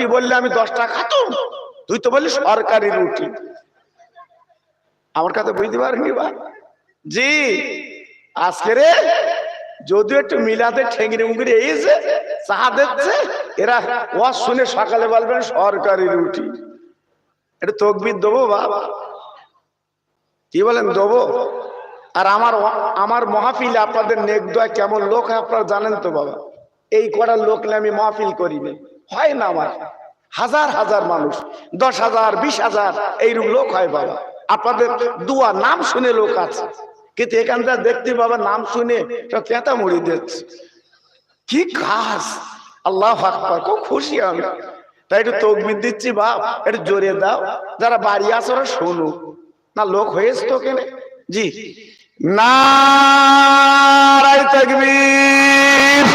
রুটি বললে আমি দশটা খাতুম তুই তো বললি সরকারি রুটি। আমার কথা বুঝতে পারিনি বা? জি, আজকে রে যদিও একটু মিলাতে ঠেঙ্গিরি মুঙ্গিরি এইছে চা দিচ্ছে, এরা ওয়াজ শুনে সকালে বলবেন সরকারি রুটি। একটু তকবির দেবো বাবা কি বলেন, দেবো? আর আমার আমার মহাফিলে আপনাদের নেক দোয়া কেমন লোক আপনারা জানেন তো বাবা? এই কটা লোক আমি মহাফিল না। হয় না আমার। হাজার হাজার মানুষ, দশ হাজার, বিশ হাজার এইরকম লোক হয় বাবা। আপনাদের দুয়া নাম শুনে লোক আছে। কিন্তু এখানটা দেখতে বাবা, নাম শুনে সব চেঁতা মুড়ি দিচ্ছে। কি কাজ? আল্লাহ আকবার, খুব খুশি আমি। তাই একটু তকবির দিচ্ছি বাপ, একটু জোরে দাও। যারা বাড়ি আছে ওরা শোনো। না, লোক হয়েছে তো কেনে? জি। তকবীর।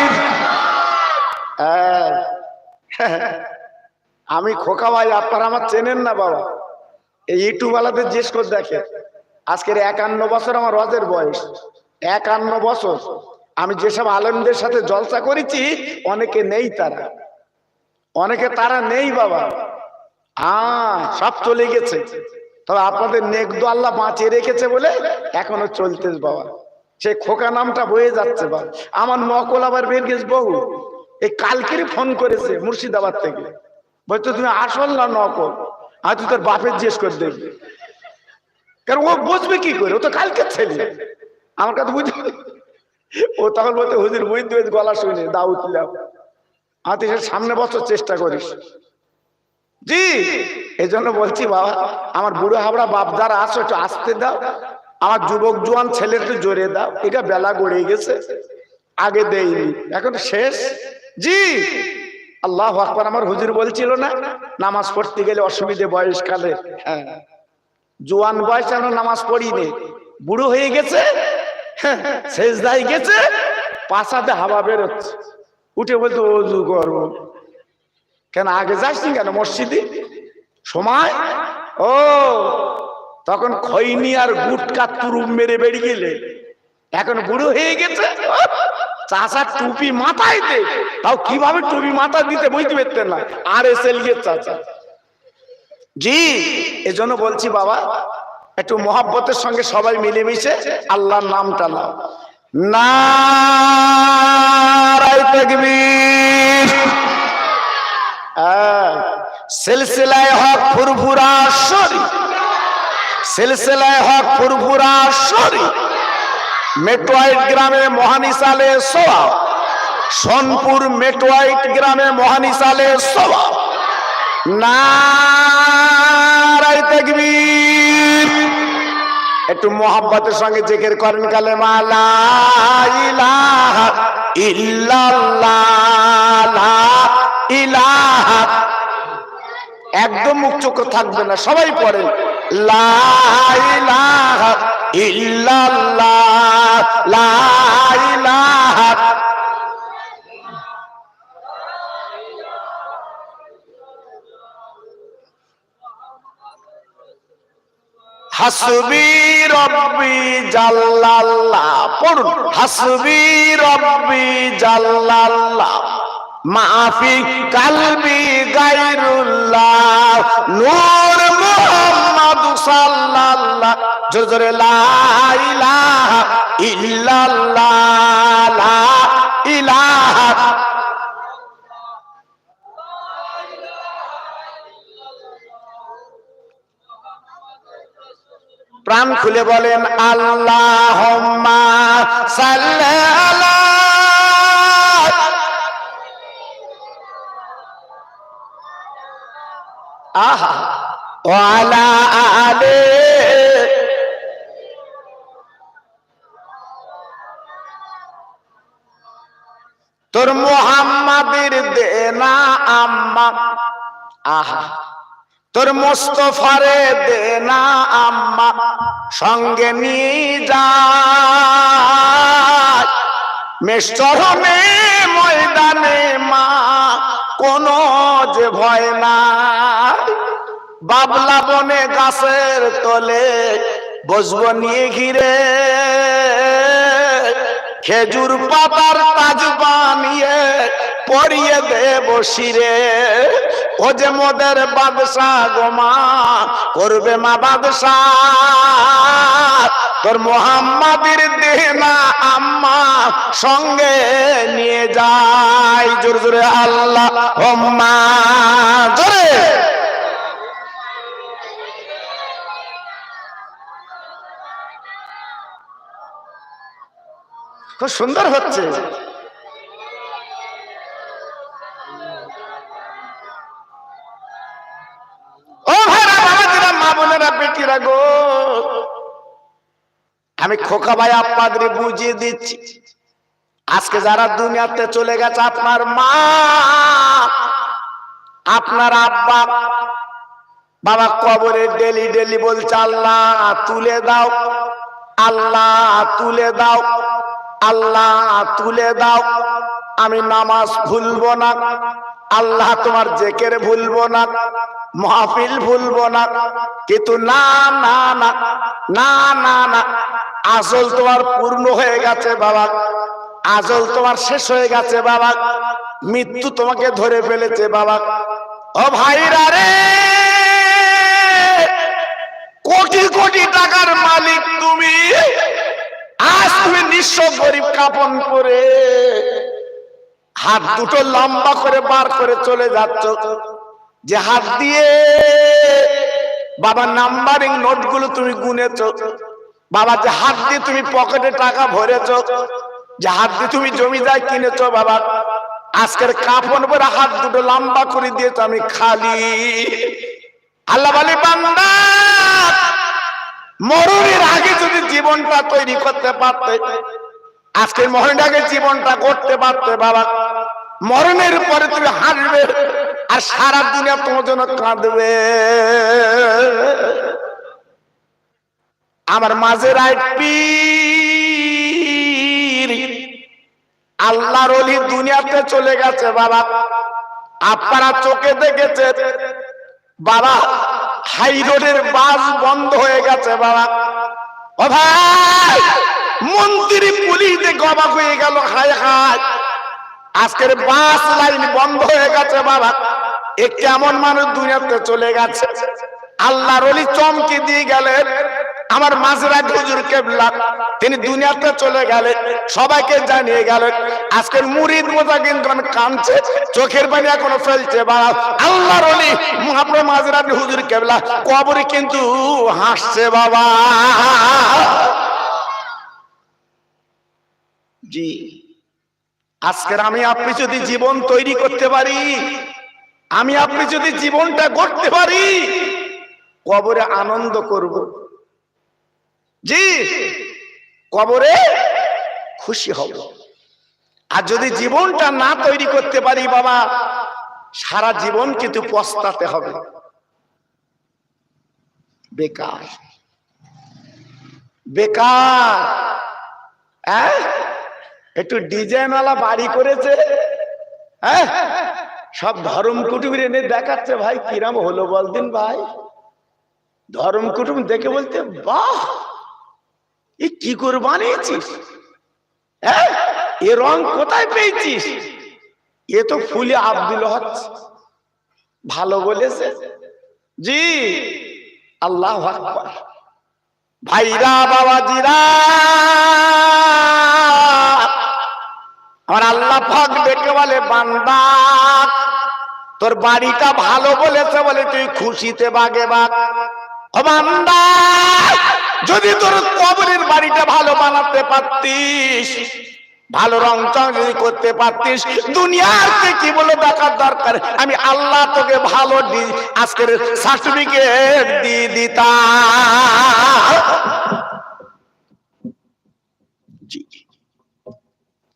হ্যাঁ। আমি খোকা ভাই, আপনারা আমার চেনেন না বাবা। এই ইউটিউব আলাদের জিজ্ঞেস করে দেখে আজকের একান্ন বছর আমার রজের বয়স। একান্ন বছর। আমি যেসব আলমদের সাথে জলসা করেছি, অনেকে নেই তারা। অনেকে তারা নেই বাবা। আহ সব চলে গেছে। তবে আপনাদের নেকদো আল্লাহ বাঁচিয়ে রেখেছে বলে এখনও চলতে বাবা। সে খোকা নামটা বয়ে যাচ্ছে বাবা। আমার নকল আবার বের গেছে বহু। এই কালকেরই ফোন করেছে মুর্শিদাবাদ থেকে। বলছো তুমি আসল না নকল? আর তুই তোর বাপের জিজ্ঞেস করে দেখবি। কারণ ও বুঝবে কি করে? ও তো কালকে ছেলে। আমার কথা বুঝবে ও তখন বলতে, হুজুর বুঝতে বুঝতে গলা শুনে, দাও উঠলাম আর তুই সামনে বছর চেষ্টা করিস। জি। এই জন্য বলছি, বাবা, আমার বুড়ো হাবড়া বাপ যারা আসো একটু আসতে দাও। আমার যুবক জোয়ান ছেলে একটু জোরে দাও। এটা বেলা গড়ে গেছে। আগে দেয়নি এখন শেষ। জি। আল্লাহ আকবর আমার হুজুর বলছিল না নামাজ পড়তে গেলে অসুবিধে বয়সকালে হ্যাঁ। জোয়ান বয়স আমরা নামাজ পড়িনি। বুড়ো হয়ে গেছে হ্যাঁ, শেষ দায় গেছে পাশাতে হাওয়া বেরোচ্ছে। উঠে বলতো অজু করব কেন আগে যাসনি কেন মসজিদে? সময়? ও তখন খৈনি আর গুটকা তুরুম মেরে বেরিয়ে গেলে। এখন বুড়ো হয়ে গেছে চাষা টুপি মাথায় দে। তাও কীভাবে টুপি মাথা দিতে বুঝতে পারতেন না। আর এস এল চাচা। জি, এজন্য বলছি বাবা, একটু মহাব্বতের সঙ্গে সবাই মিলেমিশে আল্লাহর নামটা নাও। তাকবীর। সিলসিলায় হক ফুরফুরা সরি। সিলসিলায় হক ফুরফুরা সরি। মেট্রোয়াইট গ্রামে মহানিসালে সোয়া সোনপুর মেট্রোয়াইট গ্রামে মহানিসালে সোয়া নারাই তাকবীর। একটু মোহাব্বতের সঙ্গে জেকের করেন কালে মালা ইলাহা একদম মুখ চোখ থাকবে না, সবাই পড়ে লা ইলাহা ইল্লাল্লাহ হাসবি রব্বি জাল্লাল্লাহ পড়ুন। হাসবি রব্বি জাল্লাল্লাহ মাফি কালবি গায়রুল্লাহ নূর জোরে জোরে প্রাণ খুলে বলেন আল্লাহ আহা। ওয়ালা আলে দেনা আম্মা। আহা, তোর মোস্তফারে দে না আম্মা। সঙ্গে নিয়ে যা মেষ্টরমে ময়দানে মা, কোনো যে ভয় না বাবলা বনে গাছের তলে বসবো নিয়ে ঘিরে। খেজুর পাতার তাজ বানিয়ে পরিয়ে দেব শিরে। ও যে মোদের বাদশাহ গোমা করবে মা বাদশাহ। তোর মোহাম্মদের দেনা আম্মা সঙ্গে নিয়ে যাই। জোরে জোরে, আল্লাহ হোম্মা। জোরে। খুব সুন্দর হচ্ছে। বেটিরা গো। আমি খোকা ভাই আপনাদের বুঝিয়ে দিচ্ছি। আজকে যারা দুনিয়াতে চলে গেছে, আপনার মা, আপনার আব্বা, বাবা কবরে ডেলি ডেলি বলছে, আল্লাহ, তুলে দাও, আল্লাহ, তুলে দাও, আল্লাহ, তুলে দাও। আমি নামাজ ভুলবো না। আল্লাহ তোমার জেকের ভুলবো না, মাহফিল ভুলবো না, কিন্তু না না না না না না আসল তোমার পূর্ণ হয়ে গেছে বাবা, আজল তোমার শেষ হয়ে গেছে বাবা, মৃত্যু তোমাকে ধরে ফেলেছে বাবা। ও ভাইরা রে, কোটি কোটি টাকার মালিক তুমি, আজ তুমি নিঃস্ব গরিব কাপন করে হাত দুটো লম্বা করে বার করে চলে যাচ্ছ। যে হাত দিয়ে বাবা নাম্বারিং নোটগুলো তুমি গুনেছ, বাবা যে হাত দিয়ে তুমি পকেটে টাকা ভরেছ, যে হাত দিয়ে তুমি জমি যায় কিনেছ বাবা, আজকের কাপন পরে হাত দুটো লম্বা করে দিয়েছ আমি খালি। আল্লাহ বলি, বান্দা, মরণের আগে যদি জীবনটা তৈরি করতে পারতে আজকের আগে জীবনটা করতে পারতে বাবা। মরণের পরে তুমি হাসবে আর সারা দুনিয়া তোমার জন্য কাঁদবে। আমার মাঝে পীর আল্লাহর অলি দুনিয়াতে চলে গেছে বাবা। আপনারা চোখে দেখেছে বাবা, হাই রোডের বাস বন্ধ হয়ে গেছে বাবা। ও ভাই! মন্ত্রী পুলিশ গবাক হয়ে গেল, হায় হায়। আজকের বাস লাইন বন্ধ হয়ে গেছে বাবা। এ কেমন মানুষ দুনিয়াতে চলে গেছে। আল্লাহর অলি চমকে দিয়ে গেলেন। আমার মাজরা হুজুর কেবলা, তিনি দুনিয়াতে চলে গেলেন, সবাইকে জানিয়ে গেলেন, আজকের মুরিদ মোজা কিন্তু কাঁদছে, চোখের পানি এখনও ফেলছে বাবা। আল্লাহর অলি আপনার মাজরা হুজুর কেবলা, কবরে কিন্তু হাসছে বাবা। জি। আজকের আমি আপনি যদি জীবন তৈরি করতে পারি, আমি আপনি যদি জীবনটা গড়তে পারি, কবরে আনন্দ করব। জি, কবরে খুশি হব। আর যদি জীবনটা না তৈরি করতে পারি বাবা, সারা জীবন কিন্তু পস্তাতে হবে। বেকার। বেকার। হ্যাঁ? একটু ডিজাইনওয়ালা বাড়ি করেছে। হ্যাঁ? সব ধর্ম কুটুমের এনে দেখাচ্ছে ভাই, কিরাম হলো বলদিন ভাই। ধর্ম কুটুম দেখে বলতে, বাহ! এ কি করে বানিয়েছিস? হ্যাঁ? এ রং কোথায় পেয়েছিস? এ তো ফুলে আব্দুল হচ্ছে ভালো বলেছে। জি, আল্লাহ আকবার। ভাইরা বাবাজিরা! আমার আল্লাহ ফাক ডেকে বলে, বান্দা, তোর বাড়িটা ভালো বলেছে বলে তুই খুশিতে বাগে বাগ। যদি তোর কবরের বাড়িটা ভালো বানাতে পারতিস, ভালো রং চং যদি করতে পারতিস দুনিয়াতে কি বলে দেখার দরকার? আমি আল্লাহ তোকে ভালো আজকের সার্টিফিকেট দিয়ে দিতাম।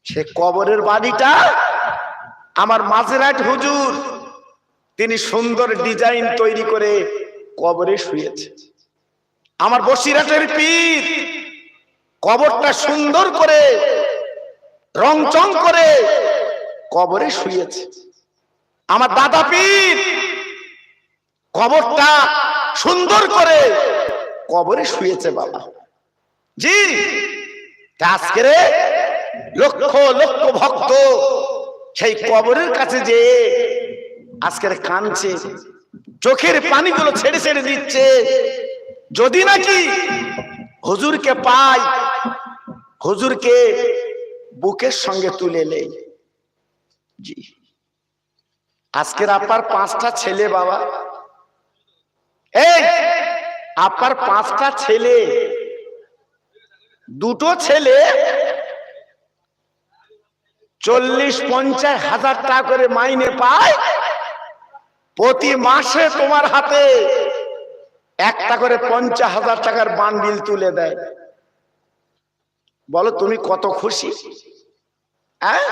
সে কবরের বাড়িটা আমার মাঝেরাট হুজুর। তিনি সুন্দর ডিজাইন তৈরি করে কবরে শুয়েছে। আমার বসিরাটের পীর কবরটা সুন্দর করে, রংচং করে কবরে শুয়েছে। আমার দাদা পীর কবরটা সুন্দর করে কবরে শুয়েছে বাবা। জি আজকে লক্ষ লক্ষ ভক্ত সেই কবরের কাছে যে আজকের কানছে চোখের পানিগুলো ছেড়ে ছেড়ে দিচ্ছে। যদি নাকি হুজুরকে পাই, হুজুরকে বুকের সঙ্গে তুলে নেই। জি। আজকের আপার পাঁচটা ছেলে বাবা। আপার পাঁচটা ছেলে। দুটো ছেলে চল্লিশ, পঞ্চাশ হাজার টাকা করে মাইনে পায় প্রতি মাসে তোমার হাতে একটা করে পঞ্চাশ হাজার টাকার বান্ডিল তুলে দেয়। বলো, তুমি কত খুশি? হ্যাঁ?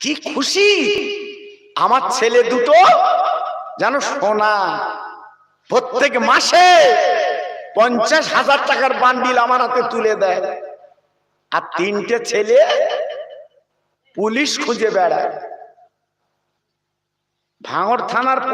কি খুশি? আমার ছেলে দুটো, জানো সোনা, প্রত্যেক মাসে পঞ্চাশ হাজার টাকার বান্ডিল আমার হাতে তুলে দেয়। আর তিনটে ছেলে পুলিশ খুঁজে বেড়ায়। ভাঙর থানার